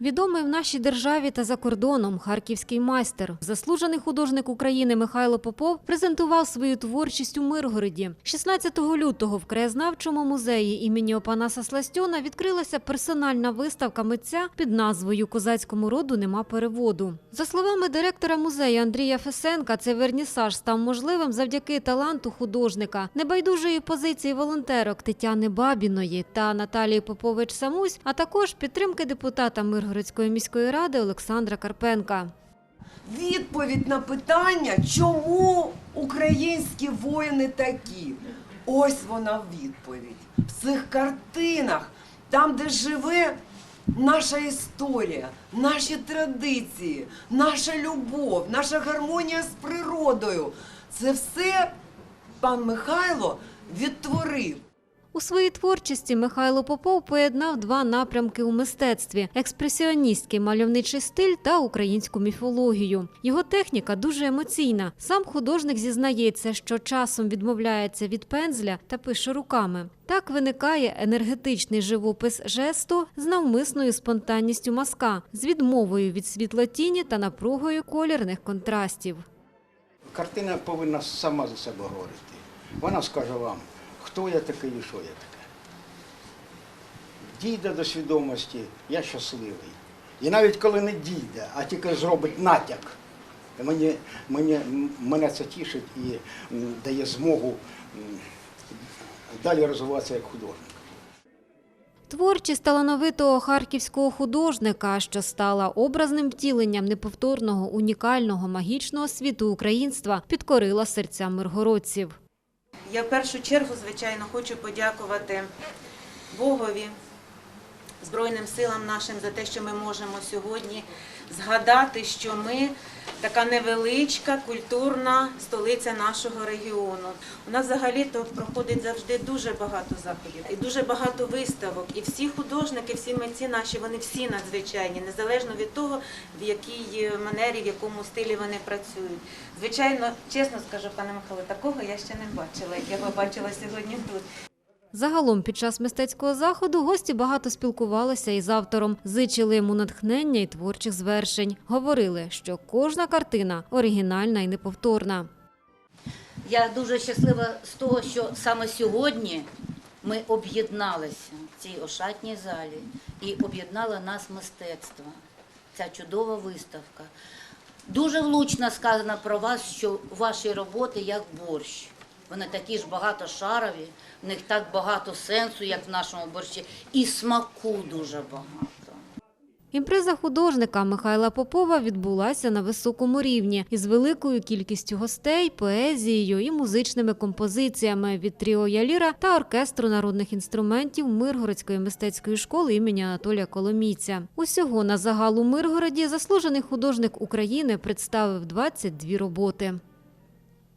Відомий в нашій державі та за кордоном харківський майстер, заслужений художник України Михайло Попов презентував свою творчість у Миргороді. 16 лютого в краєзнавчому музеї імені Опанаса Сластьона відкрилася персональна виставка митця під назвою Козацькому роду нема переводу. За словами директора музею Андрія Фесенка, цей вернісаж став можливим завдяки таланту художника, небайдужої позиції волонтерок Тетяни Бабіної та Наталії Попович Самусь, а також підтримки депутата Миргородської міської ради Олександра Карпенка. Відповідь на питання, чому українські воїни такі? Ось вона відповідь. В цих картинах, там, де живе наша історія, наші традиції, наша любов, наша гармонія з природою. Це все пан Михайло відтворив. У своїй творчості Михайло Попов поєднав два напрямки у мистецтві: експресіоністський мальовничий стиль та українську міфологію. Його техніка дуже емоційна. Сам художник зізнається, що часом відмовляється від пензля та пише руками. Так виникає енергетичний живопис жесту з навмисною спонтанністю мазка, з відмовою від світлотіні та напругою колірних контрастів. Картина повинна сама за себе говорити. Вона скаже вам, хто я такий і що я таке. Дійде до свідомості, я щасливий. І навіть коли не дійде, а тільки зробить натяк, мені, мені, мене це тішить і дає змогу далі розвиватися як художник. Творчість талановитого харківського художника, що стала образним втіленням неповторного, унікального, магічного світу українства, підкорила серця миргородців. Я в першу чергу, звичайно, хочу подякувати Богові, Збройним силам нашим за те, що ми можемо сьогодні згадати, що ми така невеличка культурна столиця нашого регіону. У нас взагалі-то проходить завжди дуже багато заходів і дуже багато виставок. І всі художники, всі митці наші, вони всі надзвичайні, незалежно від того, в якій манері, в якому стилі вони працюють. Звичайно, чесно скажу, пане Михайло, такого я ще не бачила, як я побачила сьогодні тут. Загалом під час мистецького заходу гості багато спілкувалися із автором, зичили йому натхнення і творчих звершень. Говорили, що кожна картина оригінальна і неповторна. Я дуже щаслива з того, що саме сьогодні ми об'єдналися в цій ошатній залі і об'єднало нас мистецтво. Ця чудова виставка. Дуже влучно сказано про вас, що ваші роботи як борщ. Вони такі ж багатошарові, в них так багато сенсу, як в нашому борщі, і смаку дуже багато. Імпреза художника Михайла Попова відбулася на високому рівні із великою кількістю гостей, поезією і музичними композиціями від тріо Яліра та оркестру народних інструментів Миргородської мистецької школи імені Анатолія Коломійця. Усього на загал у Миргороді заслужений художник України представив 22 роботи.